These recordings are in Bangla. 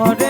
mejores.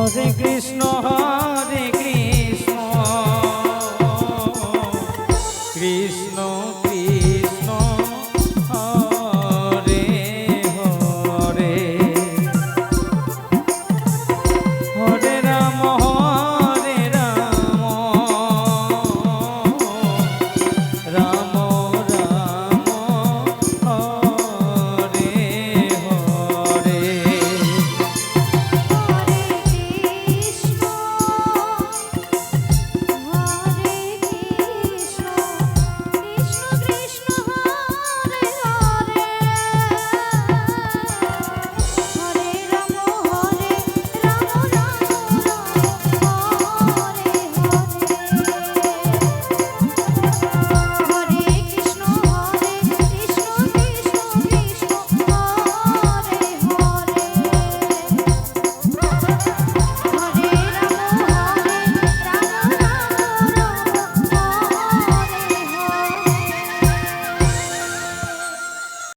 হরে কৃষ্ণ হরে